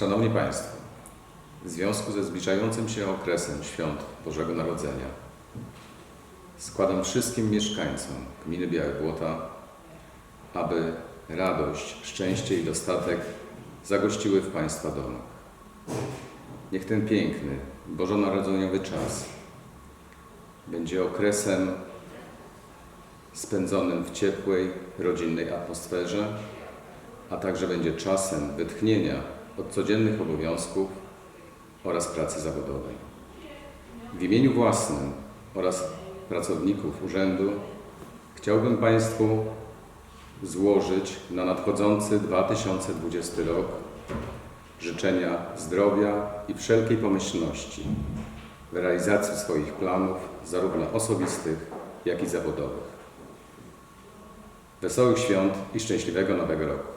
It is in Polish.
Szanowni Państwo, w związku ze zbliżającym się okresem świąt Bożego Narodzenia składam wszystkim mieszkańcom gminy Białe Błota, aby radość, szczęście i dostatek zagościły w Państwa domach. Niech ten piękny, bożonarodzeniowy czas będzie okresem spędzonym w ciepłej, rodzinnej atmosferze, a także będzie czasem wytchnienia od codziennych obowiązków oraz pracy zawodowej. W imieniu własnym oraz pracowników urzędu chciałbym Państwu złożyć na nadchodzący 2020 rok życzenia zdrowia i wszelkiej pomyślności w realizacji swoich planów, zarówno osobistych, jak i zawodowych. Wesołych świąt i szczęśliwego Nowego Roku.